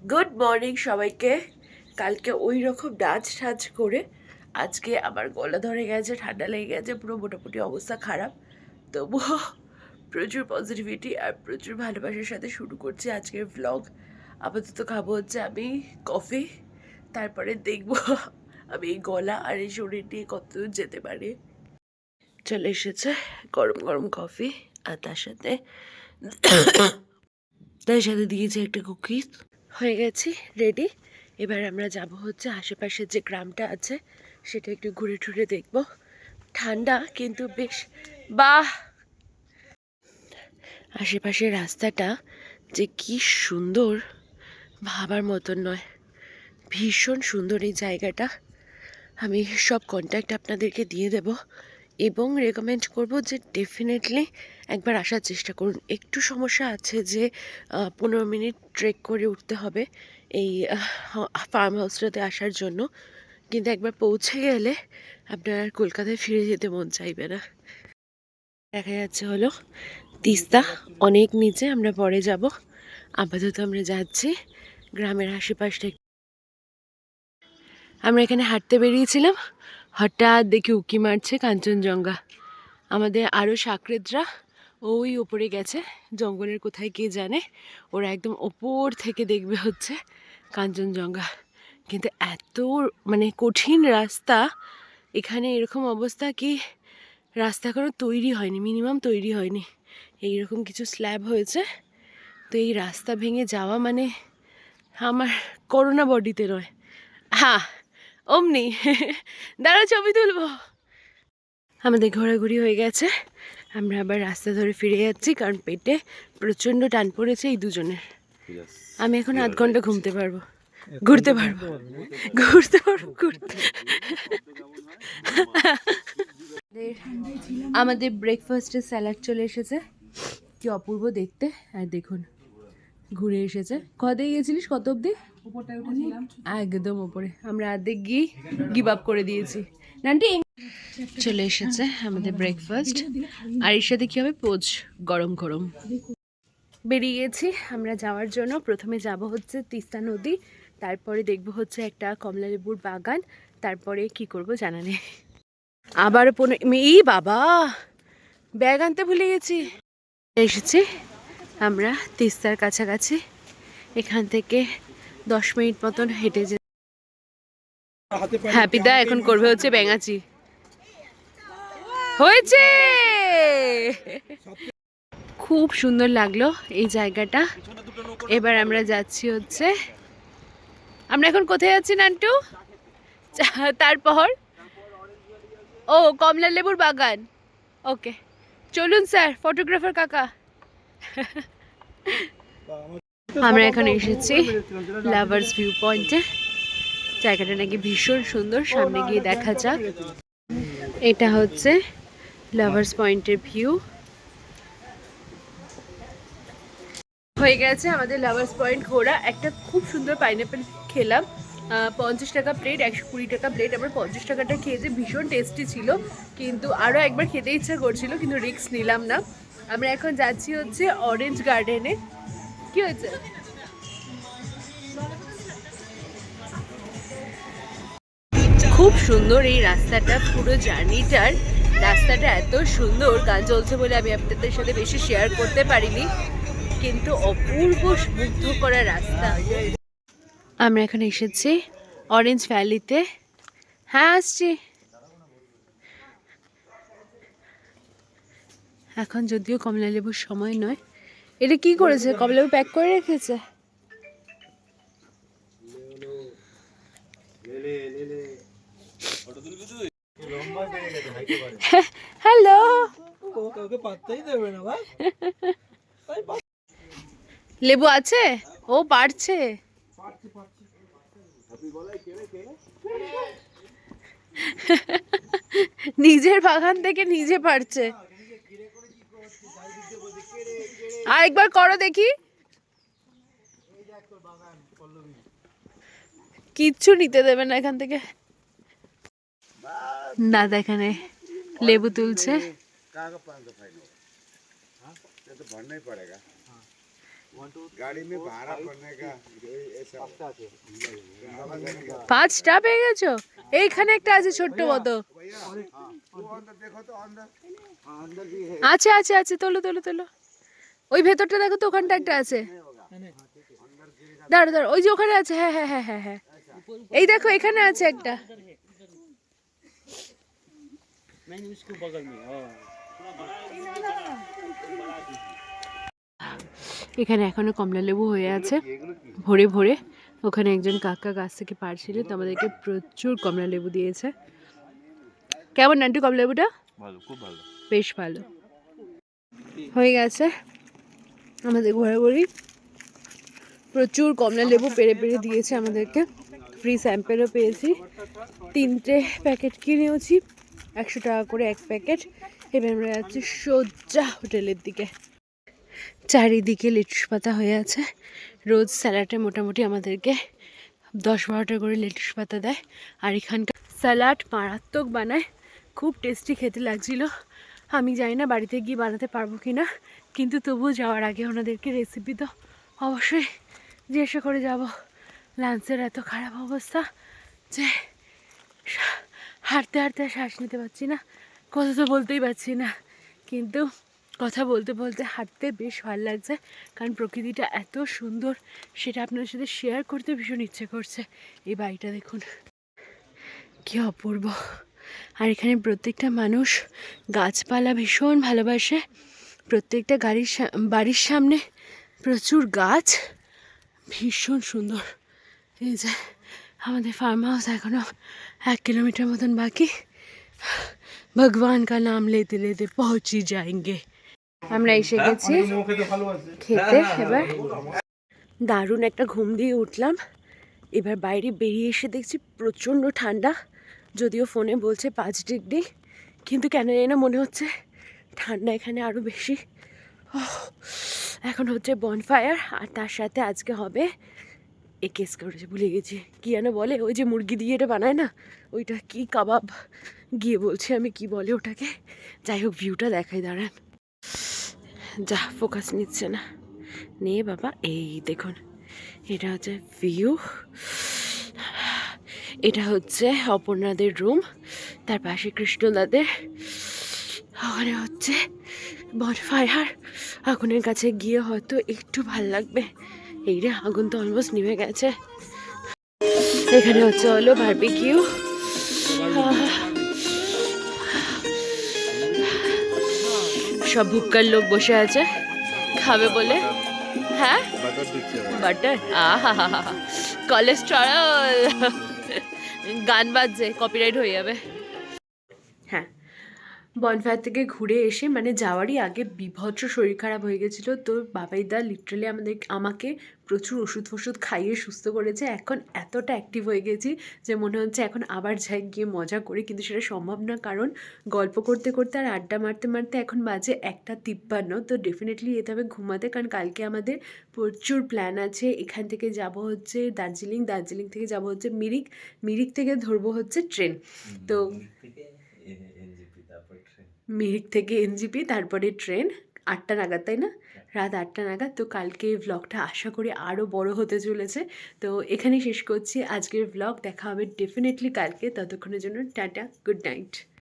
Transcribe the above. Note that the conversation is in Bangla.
গুড মর্নিং সবাইকে। কালকে ওই রকম ডান্স টাচ করে আজকে আমার গলা ধরে গেছে, ঠান্ডা লেগে গেছে, পুরো মোটামুটি অবস্থা খারাপ। তবুও প্রচুর পজিটিভিটি আর প্রচুর ভালোবাসার সাথে শুরু করছি আজকের ভ্লগ আপাতত খাব হচ্ছে আমি কফি তারপরে দেখব আমি এই গলা আর এই শরীর নিয়ে কত যেতে পারি। চলে এসেছে গরম গরম কফি আর তার সাথে তার সাথে দিয়েছে একটা কুকিজ হয়ে গেছি রেডি এবার আমরা যাব হচ্ছে আশেপাশের যে গ্রামটা আছে, সেটা একটু ঘুরে টুরে দেখব। ঠান্ডা কিন্তু বেশ, বাহ! আশেপাশের রাস্তাটা যে কি সুন্দর, ভাবার মতন নয়। ভীষণ সুন্দর এই জায়গাটা। আমি সব কন্ট্যাক্ট আপনাদেরকে দিয়ে দেব। এবং রেকমেন্ড করব যে ডেফিনেটলি একবার আসার চেষ্টা করুন। একটু সমস্যা আছে যে পনেরো মিনিট ট্রেক করে উঠতে হবে এই ফার্ম হাউসটাতে আসার জন্য। কিন্তু একবার পৌঁছে গেলে আপনার কলকাতায় ফিরে যেতে মন চাইবে না। দেখা যাচ্ছে হলো, তিস্তা অনেক নিচে আমরা পরে যাব। আপাতত আমরা যাচ্ছি গ্রামের আশেপাশটা। আমরা এখানে হাঁটতে বেরিয়েছিলাম। হঠাৎ দেখি উকি মারছে কাঞ্চনজঙ্ঘা। আমাদের আরও সাকরেদরা ওই ওপরে গেছে, জঙ্গলের কোথায় কে জানে, ওরা একদম ওপর থেকে দেখবে হচ্ছে কাঞ্চনজঙ্ঘা। কিন্তু এত মানে কঠিন রাস্তা, এখানে এরকম অবস্থা কি রাস্তা কোনো তৈরি হয়নি মিনিমাম তৈরি হয়নি। এইরকম কিছু স্ল্যাব হয়েছে, তো এই রাস্তা ভেঙে যাওয়া মানে আমার করোনা বডিতে নয়। হ্যাঁ অমনি। দাঁড়া ছবি তুলবো। আমাদের ঘোরাঘুরি হয়ে গেছে। আমরা আবার রাস্তা ধরে ফিরে যাচ্ছি কারণ পেটে প্রচণ্ড টান পড়েছে এই দুজনের। আমি এখন আধ ঘণ্টা ঘুমতে পারব। ঘুরতে পারব। ঘুরতে পারব ঘুরতে আমাদের ব্রেকফাস্টের স্যালাড চলে এসেছে। কি অপূর্ব দেখতে। আর দেখুন ঘুরে এসেছে। কদে গিয়েছিলিস কত অবধি? একদম ওপরে আমরা অর্ধেক গিয়ে গিভ আপ করে দিয়েছি। নান্টি, চলে এসেছে আমাদের ব্রেকফাস্ট আর এর সাথে কি হবে? পোচ গরম গরম। বেরিয়ে গেছি আমরা যাওয়ার জন্য। প্রথমে যাব হচ্ছে তিস্তা নদী, তারপরে দেখব হচ্ছে একটা কমলালেবুর বাগান, তারপরে কি করব জানা নেই। আবার এই বাবা, ব্যাগ আনতে ভুলে গেছি। এসেছি আমরা তিস্তার কাছাকাছি। এখান থেকে দশ মিনিট মতন হেঁটে যে হ্যাপিদা এখন করবে হচ্ছে ব্যাঙাচি। হয়েছে! খুব সুন্দর লাগল এই জায়গাটা। এবার আমরা যাচ্ছি হচ্ছে আমরা এখন কোথায় যাচ্ছি নান্টু? তারপর ও কমলা লেবুর বাগান। ওকে। চলুন স্যার ফটোগ্রাফার কাকা। আমরা এখন এসেছি লাভার্স ভিউ পয়েন্টে জায়গাটা নাকি ভীষণ সুন্দর সামনে গিয়ে দেখা যাক। এটা হচ্ছে লাভার্স পয়েন্টের ভিউ হয়ে গেছে আমাদের লাভার্স পয়েন্ট ঘোরা। একটা খুব সুন্দর পাইনাপেল খেলাম। পঞ্চাশ টাকা প্লেট একশো কুড়ি টাকা প্লেট আমরা পঞ্চাশ টাকাটা খেয়েছি ভীষণ টেস্টি ছিল। কিন্তু আরও একবার খেতে ইচ্ছা করছিল কিন্তু রিস্ক নিলাম না। আমরা এখন যাচ্ছি হচ্ছে অরেঞ্জ গার্ডেনে খুব সুন্দর এই রাস্তাটা, পুরো জার্নিটার রাস্তাটা এত সুন্দর। গান চলছে বলে আমি আপনাদের সাথে বেশি শেয়ার করতে পারিনি, কিন্তু অপূর্ব মুগ্ধ করা রাস্তা। আমরা এখন এসেছি অরেঞ্জ ভ্যালিতে হ্যাঁ আসছি। এখন যদিও কমলা লেবুর সময় নয় এটা কি করেছে? কমলা প্যাক করে রেখেছে? হ্যালো লেবু আছে? ও পারছে। নিজের বাগান থেকে নিজে পারছে। আরেকবার করো দেখি। কিচ্ছু নিতে দেবে না এখান থেকে। দাদা এখানে লেবু তুলছে। পাঁচটা পেয়ে গেছো? এইখানে একটা আছে ছোট্ট মতো। আছে আছে আছে তোলো তোলো তোলো। ওই ভেতরটা দেখো তো ওখানটা একটা আছে। দাঁড়ো দাঁড়ো ওই যে ওখানে আছে হ্যাঁ হ্যাঁ হ্যাঁ হ্যাঁ হ্যাঁ। এই দেখো এখানে আছে একটা। এখানে এখনও কমলা লেবু হয়ে আছে। ভরে ভরে। ওখানে একজন কাকা গাছ থেকে পারছিলেন তো আমাদেরকে প্রচুর কমলা লেবু দিয়েছে। কেমন আন্টি কমলা লেবুটা? ভালো খুব ভালো। বেশ ভালো। হয়ে গেছে। আমাদের ঘোরাঘুরি প্রচুর কমলা লেবু পেরে পেরে দিয়েছে আমাদেরকে। ফ্রি স্যাম্পেলও পেয়েছি। তিনটে প্যাকেট কিনেওছি একশো টাকা করে এক প্যাকেট এবার আমরা যাচ্ছি সোজা হোটেলের দিকে। চারিদিকে লেটুস পাতা হয়ে আছে। রোজ স্যালাডে মোটামুটি আমাদেরকে দশ বারোটা করে লেটুস পাতা দেয়। আর এখানকার স্যালাড মারাত্মক বানায়। খুব টেস্টি খেতে লাগছিল। আমি জানি না বাড়িতে গিয়ে বানাতে পারব কি না কিন্তু তবুও যাওয়ার আগে ওনাদেরকে রেসিপি তো অবশ্যই জিজ্ঞাসা করে যাব। লাঞ্চের এত খারাপ অবস্থা যে হাঁটতে হাঁটতে শ্বাস নিতে পারছি না। কথা তো বলতেই পারছি না। কিন্তু কথা বলতে বলতে হাঁটতে বেশ ভালো লাগছে কারণ প্রকৃতিটা এত সুন্দর সেটা আপনাদের সাথে শেয়ার করতে ভীষণ ইচ্ছে করছে। এই বাড়িটা দেখুন। কি অপূর্ব। আর এখানে প্রত্যেকটা মানুষ গাছপালা ভীষণ ভালোবাসে। প্রত্যেকটা গাড়ির বাড়ির সামনে প্রচুর গাছ। ভীষণ সুন্দর। এই যে আমাদের ফার্ম হাউস এখনও এক কিলোমিটার মতন বাকি। ভগবান কা নাম লেতে লেতে পৌঁছি যাएंगे আমরা এসে গেছি খেতে এবার। দারুণ একটা ঘুম দিয়ে উঠলাম। এবার বাইরে বেরিয়ে এসে দেখছি প্রচণ্ড ঠান্ডা। যদিও ফোনে বলছে পাঁচ ডিগ্রি, কিন্তু কেন জানি না মনে হচ্ছে ঠান্ডা এখানে আরও বেশি। এখন হচ্ছে বনফায়ার আর তার সাথে আজকে হবে এ কেস করেছে ভুলে গেছি। কী যেন বলে, ওই যে মুরগি দিয়ে এটা বানায় না, ওইটা কি কাবাব গিয়ে বলছি আমি, কি বলে ওটাকে? যাই হোক ভিউটা দেখাই, দাঁড়ান। যা ফোকাস নিচ্ছে না। নিয়ে বাবা, এই দেখুন, এটা হচ্ছে ভিউ এটা হচ্ছে অপর্ণাদের রুম তার পাশে কৃষ্ণদাদের ওখানে হচ্ছে বনফায়ার আগুনের কাছে গিয়ে হয়তো একটু ভালো লাগবে। এই রে, আগুন তো অলমোস্ট নিভে গেছে। এখানে হচ্ছে হলো বার্বিকিউ সব ভুক্কার লোক বসে আছে। খাবে বলে। হ্যাঁ? বাটার। কলেস্ট্রল গান বাজছে কপিরাইট হয়ে যাবে। হ্যাঁ। বনফায়ার থেকে ঘুরে এসে মানে যাওয়ারই আগে বিভৎস শরীর খারাপ হয়ে গেছিল। তো বাবাইদা লিটারালি আমাদের আমাকে প্রচুর ওষুধ ফষুধ খাইয়ে সুস্থ করেছে। এখন এতটা অ্যাক্টিভ হয়ে গেছি যে মনে হচ্ছে এখন আবার যাই গিয়ে মজা করি কিন্তু সেটা সম্ভব না। কারণ গল্প করতে করতে আর আড্ডা মারতে মারতে এখন বাজে একটা তিপ্পান্ন। তো ডেফিনেটলি যেতে হবে ঘুমাতে। কারণ কালকে আমাদের প্রচুর প্ল্যান আছে। এখান থেকে যাব হচ্ছে দার্জিলিং। দার্জিলিং থেকে যাব হচ্ছে মিরিক। মিরিক থেকে ধরবো হচ্ছে ট্রেন। তো মিরিক থেকে এনজিপি তারপরে ট্রেন আটটা নাগাদ তাই না? রাত আটটা নাগাদ। তো কালকে ভ্লগটা আশা করি আরও বড় হতে চলেছে। তো এখানেই শেষ করছি। আজকের ভ্লগ দেখা হবে ডেফিনেটলি কালকে। ততক্ষণের জন্য টাটা গুড নাইট